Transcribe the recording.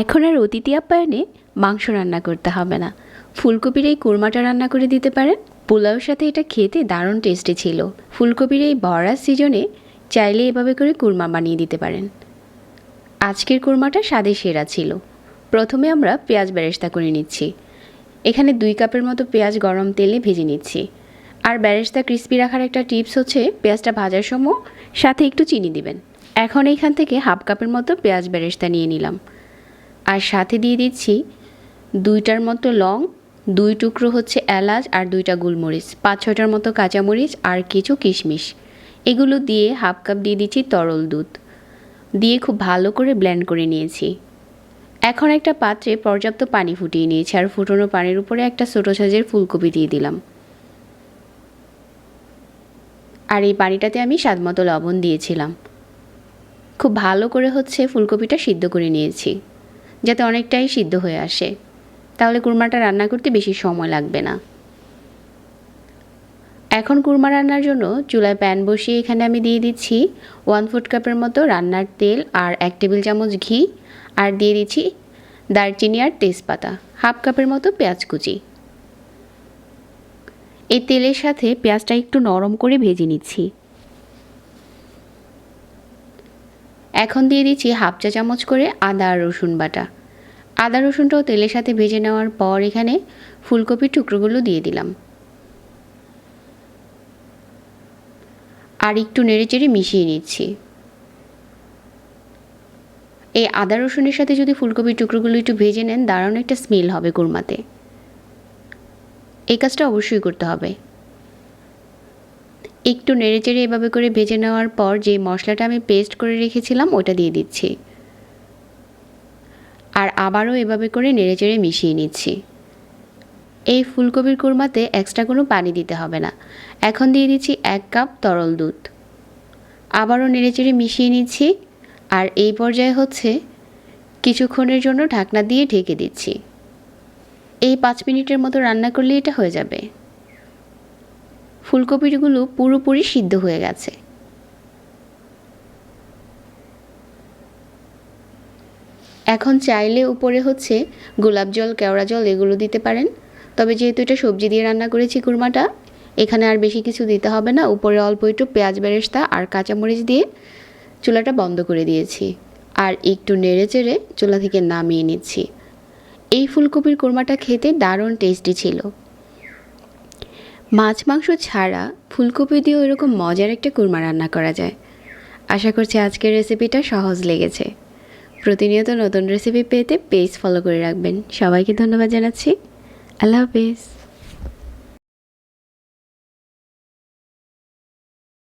এখন আর অতিথি আপ্যায়নে মাংস রান্না করতে হবে না। ফুলকপির এই কুরমাটা রান্না করে দিতে পারেন। পোলাওর সাথে এটা খেতে দারুণ টেস্টি ছিল। ফুলকপির এই বড়ার সিজনে চাইলে এভাবে করে কুরমা বানিয়ে দিতে পারেন। আজকের কুরমাটা স্বাদে সেরা ছিল। প্রথমে আমরা পেঁয়াজ ব্যারেস্তা করে নিচ্ছি। এখানে দুই কাপের মতো পেঁয়াজ গরম তেলে ভেজে নিচ্ছি। আর বেরেস্তা ক্রিস্পি রাখার একটা টিপস হচ্ছে, পেঁয়াজটা ভাজার সময় সাথে একটু চিনি দিবেন। এখন এইখান থেকে হাফ কাপের মতো পেঁয়াজ ব্যারেস্তা নিয়ে নিলাম। আর সাথে দিয়ে দিচ্ছি দুইটার মতো লং, দুই টুকরো হচ্ছে এলাচ আর দুইটা গোলমরিচ, পাঁচ ছয়টার মতো কাঁচামরিচ আর কিছু কিশমিশ। এগুলো দিয়ে হাফ কাপ দিয়ে দিচ্ছি তরল দুধ। দিয়ে খুব ভালো করে ব্লেন্ড করে নিয়েছি। এখন একটা পাত্রে পর্যাপ্ত পানি ফুটিয়ে নিয়েছি আর ফুটানো পানির উপরে একটা ছোটো সাইজের ফুলকপি দিয়ে দিলাম। আর এই পানিটাতে আমি স্বাদ মতো লবণ দিয়েছিলাম। খুব ভালো করে হচ্ছে ফুলকপিটা সিদ্ধ করে নিয়েছি। যাতে অনেকটাই সিদ্ধ হয়ে আসে। তাহলে কুরমাটা রান্না করতে বেশি সময় লাগবে না। এখন কুরমা রান্নার জন্য চুলায় প্যান বসিয়ে এখানে আমি দিয়ে দিচ্ছি ওয়ান ফুট কাপের মতো রান্নার তেল আর এক টেবিল চামচ ঘি আর দিয়ে দিচ্ছি দারচিনি আর তেজপাতা হাফ কাপের মতো পেঁয়াজ কুচি। এই তেলের সাথে পেঁয়াজটা একটু নরম করে ভেজে নিচ্ছি। এখন দিয়ে দিচ্ছি হাফ চা চামচ করে আদা আর রসুন বাটা। আদা রসুনটাও তেলের সাথে ভেজে নেওয়ার পর এখানে ফুলকপির টুকরোগুলো দিয়ে দিলাম। আর একটু নেড়েচেড়ে মিশিয়ে নিচ্ছি। এই আদা রসুনের সাথে যদি ফুলকপির টুকরোগুলো একটু ভেজে নেন, দারুণ একটা স্মেল হবে কুরমাতে এই কাজটা অবশ্যই করতে হবে। একটু নেড়েচেড়ে এভাবে করে ভেজে নেওয়ার পর যে মশলাটা আমি পেস্ট করে রেখেছিলাম, ওটা দিয়ে দিচ্ছি। আর আবারও এভাবে করে নেড়েচেড়ে মিশিয়ে নিচ্ছি। এই ফুলকপির কোরমাতে এক্সট্রা কোনো পানি দিতে হবে না। এখন দিয়ে দিচ্ছি এক কাপ তরল দুধ। আবারও নেড়েচেড়ে মিশিয়ে নিচ্ছি। আর এই পর্যায়ে হচ্ছে কিছুক্ষণের জন্য ঢাকনা দিয়ে ঢেকে দিচ্ছি। এই পাঁচ মিনিটের মতো রান্না করলে এটা হয়ে যাবে। ফুলকপিগুলো পুরোপুরি সিদ্ধ হয়ে গেছে। এখন চাইলে উপরে হচ্ছে গোলাপ জল, কেওড়া জল এগুলো দিতে পারেন। তবে যেহেতু এটা সবজি দিয়ে রান্না করেছি কুরমাটা, এখানে আর বেশি কিছু দিতে হবে না। উপরে অল্প একটু পেঁয়াজ বেরেস্তা আর কাঁচামরিচ দিয়ে চুলাটা বন্ধ করে দিয়েছি। আর একটু নেড়ে চেড়ে চুলা থেকে নামিয়ে নিচ্ছি। এই ফুলকপির কোরমাটা খেতে দারুণ টেস্টি ছিল। মাছ, মাংস ছাড়া ফুলকপি দিয়েও এরকম মজার একটা কুরমা রান্না করা যায়। আশা করছি আজকের রেসিপিটা সহজ লেগেছে। প্রতিনিয়ত নতুন রেসিপি পেতে পেজ ফলো করে রাখবেন। সবাইকে ধন্যবাদ জানাচ্ছি। আল্লাহ হাফিজ।